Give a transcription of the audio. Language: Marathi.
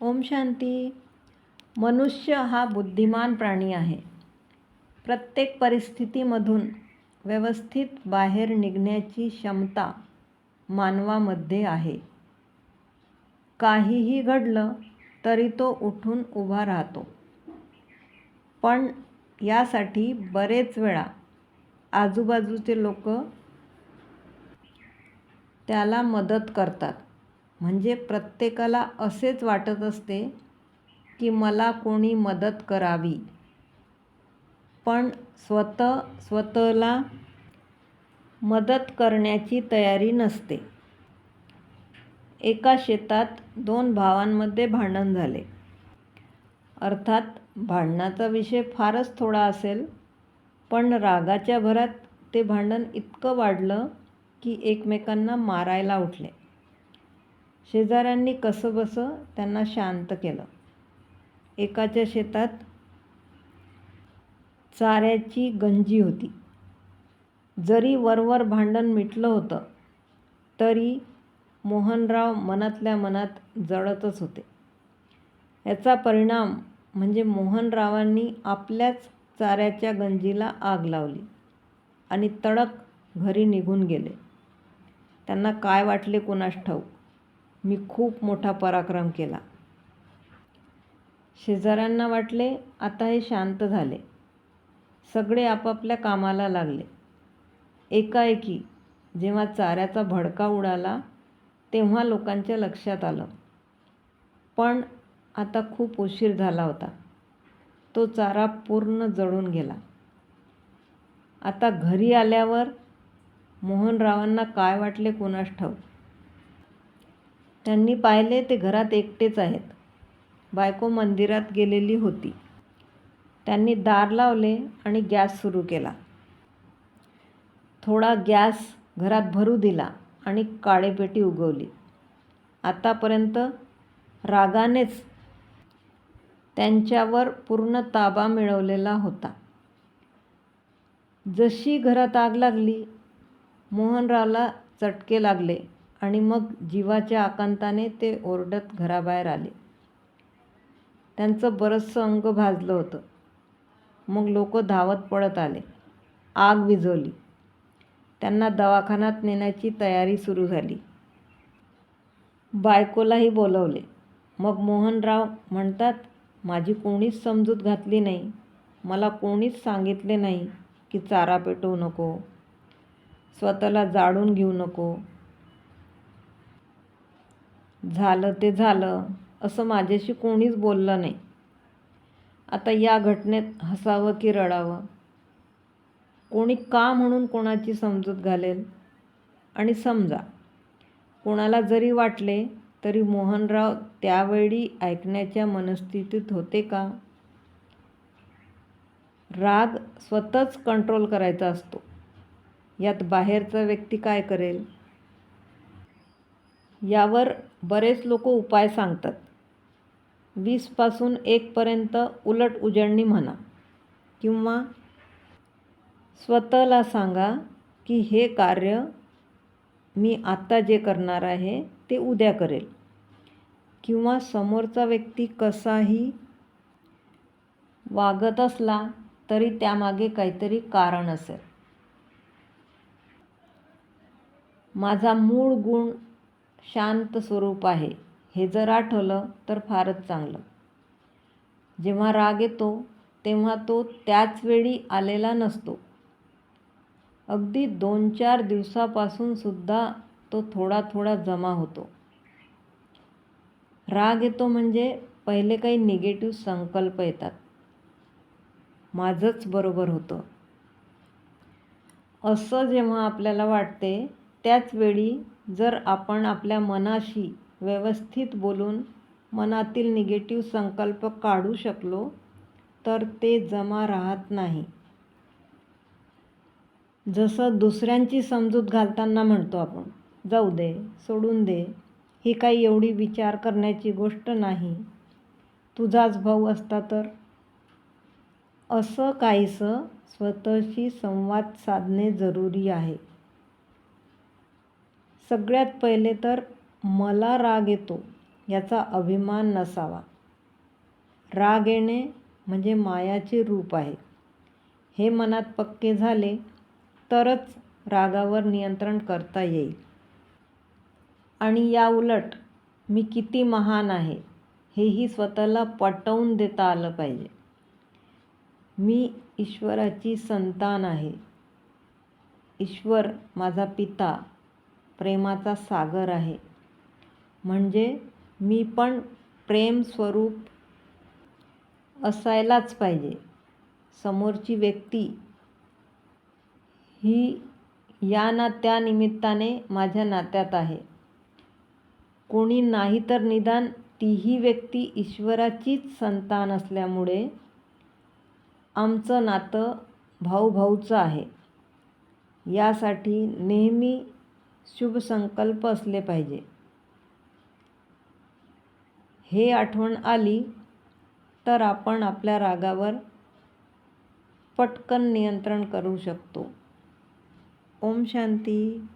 ओम शांती. मनुष्य हा बुद्धिमान प्राणी आहे. प्रत्येक परिस्थितीमधून व्यवस्थित बाहेर निघण्याची क्षमता मानवामध्ये आहे. काहीही घडलं तरी तो उठून उभा राहतो. पण यासाठी बरेच वेळा आजूबाजूचे लोक त्याला मदत करतात. म्हणजे प्रत्येकाला असेच वाटत असते की मला कोणी मदत करावी. पण स्वतः स्वतःला मदत करण्याची तयारी नसते. एका शेतात दोन भावांमध्ये भांडण झाले. अर्थात भांडणाचा विषय फारच थोडा असेल पण रागाच्या भरात ते भांडण इतकं वाढलं की एकमेकांना मारायला उठले. शेजाऱ्यांनी कसंबसं त्यांना शांत केलं. एकाच्या शेतात चाऱ्याची गंजी होती. जरी वरवर भांडण मिटलं होतं तरी मोहनराव मनातल्या मनात जळतच होते. याचा परिणाम म्हणजे मोहनरावांनी आपल्याच चाऱ्याच्या गंजीला आग लावली आणि तडक घरी निघून गेले. त्यांना काय वाटले कोणास ठाऊक? मी खूप मोठा पराक्रम केला. शेजाऱ्यांना वाटले आता हे शांत झाले. सगळे आपापल्या कामाला लागले. एकाएकी जेव्हा चाऱ्याचा भडका उडाला तेव्हा लोकांच्या लक्षात आलं. पण आता खूप उशीर झाला होता. तो चारा पूर्ण जळून गेला. आता घरी आल्यावर मोहनरावांना काय वाटले कोणास ठाऊक? त्यांनी पाहिले ते घरात एकटेच आहेत. बायको मंदिरात गेलेली होती. त्यांनी दार लावले आणि गॅस सुरू केला. थोडा गॅस घरात भरू दिला आणि काळेपेटी उगवली. आतापर्यंत रागानेच त्यांच्यावर पूर्ण ताबा मिळवलेला होता. जशी घरात आग लागली मोहनरावला चटके लागले. आणि मग जीवाच्या आकांताने ते ओरडत घराबाहेर आले. त्यांचं बरंचसं अंग भाजलं होतं. मग लोक धावत पळत आले. आग विझवली. त्यांना दवाखान्यात नेण्याची तयारी सुरू झाली. बायकोलाही बोलवले. मग मोहनराव म्हणतात माझी कोणीच समजूत घातली नाही. मला कोणीच सांगितले नाही की चारा पेटवू नको. स्वतःला जाळून घेऊ नको. झालं ते झालं असं माझ्याशी कोणीच बोललं नाही. आता या घटनेत हसावं की रडावं? कोणी का म्हणून कोणाची समजूत घालेल? आणि समजा कोणाला जरी वाटले तरी मोहनराव त्यावेळी ऐकण्याच्या मनस्थितीत होते का? राग स्वतःच कंट्रोल करायचा असतो. यात बाहेरचा व्यक्ती काय करेल? यावर बरेच लोक उपाय सांगतात. वीसपासून एकपर्यंत उलट उजळणी म्हणा किंवा स्वतःला सांगा की हे कार्य मी आत्ता जे करणार आहे ते उद्या करेल. किंवा समोरचा व्यक्ती कसाही वागत असला तरी त्यामागे काहीतरी कारण असेल. माझा मूळ गुण शांत स्वरूप आहे. हे जर आठवलं तर फारच चांगलं. जेव्हा राग येतो तेव्हा तो त्याच वेळी आलेला नसतो. अगदी दोन चार दिवसापासून सुद्धा तो थोडा थोडा जमा होतो. राग येतो म्हणजे पहिले काही निगेटिव्ह संकल्प येतात. माझंच बरोबर होतं. असं जेव्हा आपल्याला वाटते त्याच वेळी जर आपण आपल्या मनाशी व्यवस्थित बोलून मनातील निगेटिव्ह संकल्प काढू शकलो तर ते जमा राहत नाही. जसं दुसऱ्यांची समजूत घालताना म्हणतो आपण जाऊ दे सोडून दे ही काही एवढी विचार करण्याची गोष्ट नाही तुझाच भाऊ असता तर. असं काहीसं स्वतःशी संवाद साधणे जरुरी आहे. सगळ्यात पहिले तर मला राग येतो याचा अभिमान नसावा. राग येणे म्हणजे मायाचे रूप आहे. हे मनात पक्के झाले तरच रागावर नियंत्रण करता येईल. आणि याउलट मी किती महान आहे हेही स्वतःला पटवून देता आलं पाहिजे. मी ईश्वराची संतान आहे. ईश्वर माझा पिता प्रेमाचा सागर आहे. म्हणजे मी पण प्रेम स्वरूप असायलाच पाहिजे. समोरची व्यक्ती ही या ना त्या निमित्ताने माझ्या नात्यात आहे. कोणी नाही तर निदान तीही व्यक्ती ईश्वराचीच संतान असल्यामुळे आमचं नातं भाऊभाऊचं आहे. यासाठी नेहमी शुभ संकल्प असले पाहिजे. हे आठवण आली तर आपण आपल्या रागावर पटकन नियंत्रण करू शकतो. ओम शांती.